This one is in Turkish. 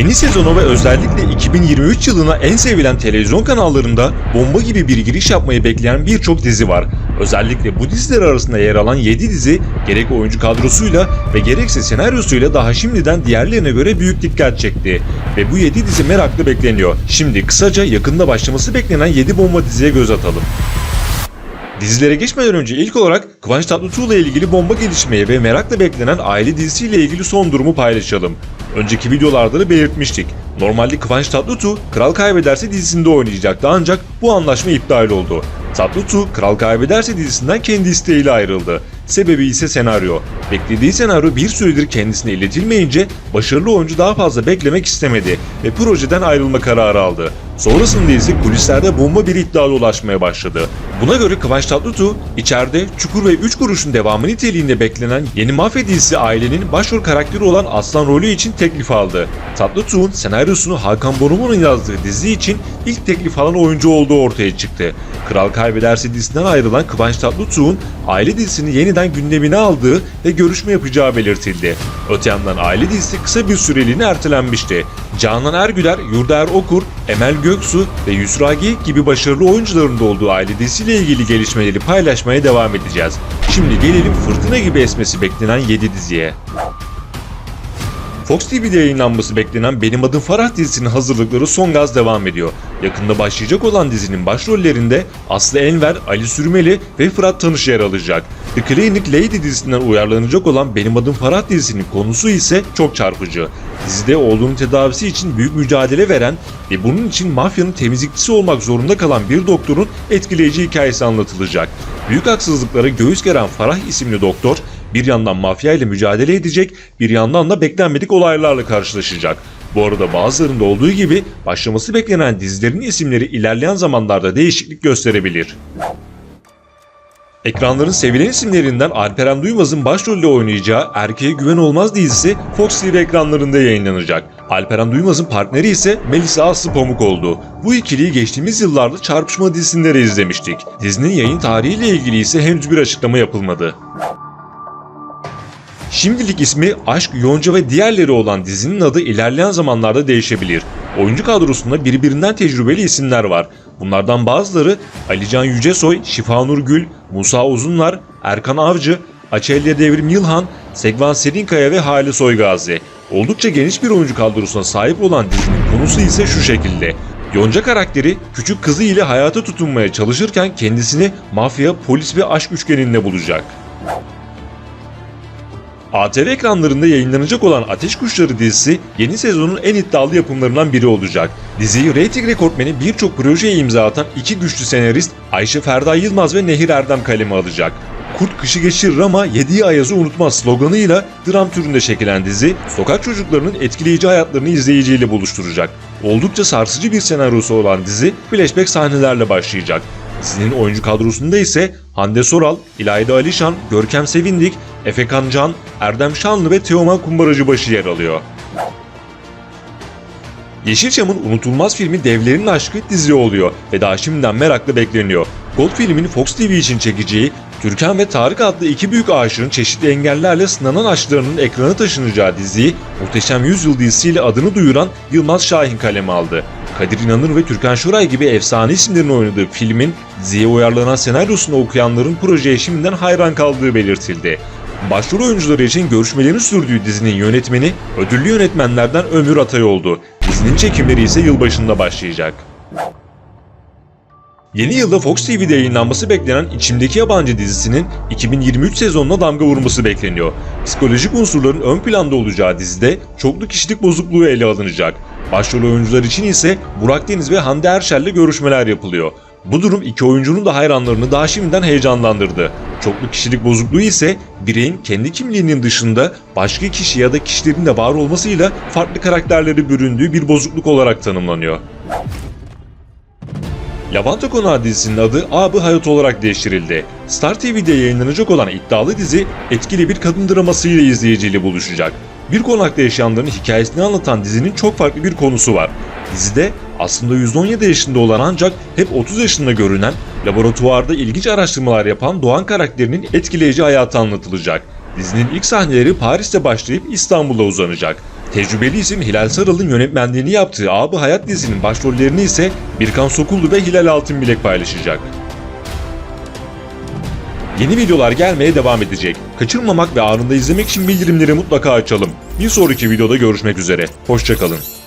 Yeni sezonu ve özellikle 2023 yılına en sevilen televizyon kanallarında bomba gibi bir giriş yapmayı bekleyen birçok dizi var. Özellikle bu diziler arasında yer alan 7 dizi gerek oyuncu kadrosuyla ve gerekse senaryosuyla daha şimdiden diğerlerine göre büyük dikkat çekti. Ve bu 7 dizi meraklı bekleniyor. Şimdi kısaca yakında başlaması beklenen 7 bomba diziye göz atalım. Dizilere geçmeden önce ilk olarak Kıvanç Tatlıtuğ ile ilgili bomba gelişmeye ve merakla beklenen aile dizisiyle ilgili son durumu paylaşalım. Önceki videolarda da belirtmiştik. Normalde Kıvanç Tatlıtuğ Kral Kaybederse dizisinde oynayacaktı ancak bu anlaşma iptal oldu. Tatlıtuğ Kral Kaybederse dizisinden kendi isteğiyle ayrıldı. Sebebi ise senaryo. Beklediği senaryo bir süredir kendisine iletilmeyince başarılı oyuncu daha fazla beklemek istemedi ve projeden ayrılma kararı aldı. Sonrasında ise kulislerde bomba bir iddia dolaşmaya başladı. Buna göre Kıvanç Tatlıtuğ, içeride Çukur ve 3 kuruşun devamı niteliğinde beklenen yeni mafya dizisi Ailenin başrol karakteri olan Aslan rolü için teklif aldı. Tatlıtuğ'un senaryosunu Hakan Bonomo'nun yazdığı dizi için ilk teklif alan oyuncu olduğu ortaya çıktı. Kral Kaybederse dizisinden ayrılan Kıvanç Tatlıtuğ'un aile dizisini yeniden gündemine aldığı ve görüşme yapacağı belirtildi. Öte yandan aile dizisi kısa bir süreliğine ertelenmişti. Canan Ergüler, Yurdaer Okur, Emel Göksu ve Yusra Geyik gibi başarılı oyuncuların da olduğu aile dizisiyle ilgili gelişmeleri paylaşmaya devam edeceğiz. Şimdi gelelim fırtına gibi esmesi beklenen 7 diziye. Fox TV'de yayınlanması beklenen Benim Adım Farah dizisinin hazırlıkları son gaz devam ediyor. Yakında başlayacak olan dizinin başrollerinde Aslı Enver, Ali Sürmeli ve Fırat Tanış yer alacak. The Clinic Lady dizisinden uyarlanacak olan Benim Adım Farah dizisinin konusu ise çok çarpıcı. Dizide oğlunun tedavisi için büyük mücadele veren ve bunun için mafyanın temizlikçisi olmak zorunda kalan bir doktorun etkileyici hikayesi anlatılacak. Büyük haksızlıklara göğüs geren Farah isimli doktor bir yandan mafya ile mücadele edecek, bir yandan da beklenmedik olaylarla karşılaşacak. Bu arada bazılarında olduğu gibi başlaması beklenen dizilerin isimleri ilerleyen zamanlarda değişiklik gösterebilir. Ekranların sevilen isimlerinden Alperen Duymaz'ın başrolde oynayacağı Erkeğe Güven Olmaz dizisi Fox TV ekranlarında yayınlanacak. Alperen Duymaz'ın partneri ise Melisa Aslı Pamuk oldu. Bu ikiliyi geçtiğimiz yıllarda Çarpışma dizisinde de izlemiştik. Dizinin yayın tarihiyle ilgili ise henüz bir açıklama yapılmadı. Şimdilik ismi Aşk, Yonca ve diğerleri olan dizinin adı ilerleyen zamanlarda değişebilir. Oyuncu kadrosunda birbirinden tecrübeli isimler var. Bunlardan bazıları Alican Yücesoy, Şifanur Gül, Musa Uzunlar, Erkan Avcı, Açelya Devrim Yılhan, Segvan Serinkaya ve Hali Soygazi. Oldukça geniş bir oyuncu kadrosuna sahip olan dizinin konusu ise şu şekilde. Yonca karakteri küçük kızı ile hayata tutunmaya çalışırken kendisini mafya, polis ve aşk üçgeninde bulacak. ATV ekranlarında yayınlanacak olan Ateş Kuşları dizisi yeni sezonun en iddialı yapımlarından biri olacak. Diziyi reyting rekortmeni birçok projeye imza atan iki güçlü senarist Ayşe Ferda Yılmaz ve Nehir Erdem kaleme alacak. Kurt kışı geçirir ama yediği ayazı unutmaz sloganıyla dram türünde şekillen dizi, sokak çocuklarının etkileyici hayatlarını izleyiciyle buluşturacak. Oldukça sarsıcı bir senaryosu olan dizi flashback sahnelerle başlayacak. Dizinin oyuncu kadrosunda ise Hande Soral, İlayda Alişan, Görkem Sevindik, Efekan Can, Erdem Şanlı ve Teoman Kumbaracıbaşı yer alıyor. Yeşilçam'ın unutulmaz filmi Devlerin Aşkı dizi oluyor ve daha şimdiden merakla bekleniyor. Gold filmin Fox TV için çekeceği Türkan ve Tarık adlı iki büyük aşığın çeşitli engellerle sınanan aşklarının ekrana taşınacağı diziyi Muhteşem Yüzyıl dizisiyle adını duyuran Yılmaz Şahin kaleme aldı. Kadir İnanır ve Türkan Şoray gibi efsane isimlerin oynadığı filmin diziye uyarlanan senaryosunu okuyanların projeye şimdiden hayran kaldığı belirtildi. Başrol oyuncuları için görüşmelerin sürdüğü dizinin yönetmeni ödüllü yönetmenlerden Ömür Atay oldu. Dizinin çekimleri ise yılbaşında başlayacak. Yeni yılda Fox TV'de yayınlanması beklenen İçimdeki Yabancı dizisinin 2023 sezonuna damga vurması bekleniyor. Psikolojik unsurların ön planda olacağı dizide çoklu kişilik bozukluğu ele alınacak. Başrol oyuncular için ise Burak Deniz ve Hande Erşel'le görüşmeler yapılıyor. Bu durum iki oyuncunun da hayranlarını daha şimdiden heyecanlandırdı. Çoklu kişilik bozukluğu ise bireyin kendi kimliğinin dışında başka kişi ya da kişilerin de var olmasıyla farklı karakterleri büründüğü bir bozukluk olarak tanımlanıyor. Lavanta Konağı dizisinin adı Abi Hayat olarak değiştirildi. Star TV'de yayınlanacak olan iddialı dizi etkili bir kadın dramasıyla izleyiciyle buluşacak. Bir konakta yaşayanların hikayesini anlatan dizinin çok farklı bir konusu var. Dizide aslında 117 yaşında olan ancak hep 30 yaşında görünen, laboratuvarda ilginç araştırmalar yapan Doğan karakterinin etkileyici hayatı anlatılacak. Dizinin ilk sahneleri Paris'te başlayıp İstanbul'a uzanacak. Tecrübeli isim Hilal Saral'ın yönetmenliğini yaptığı Abi Hayat dizisinin başrollerini ise Birkan Sokullu ve Hilal Altınbilek paylaşacak. Yeni videolar gelmeye devam edecek. Kaçırmamak ve anında izlemek için bildirimleri mutlaka açalım. Bir sonraki videoda görüşmek üzere. Hoşçakalın.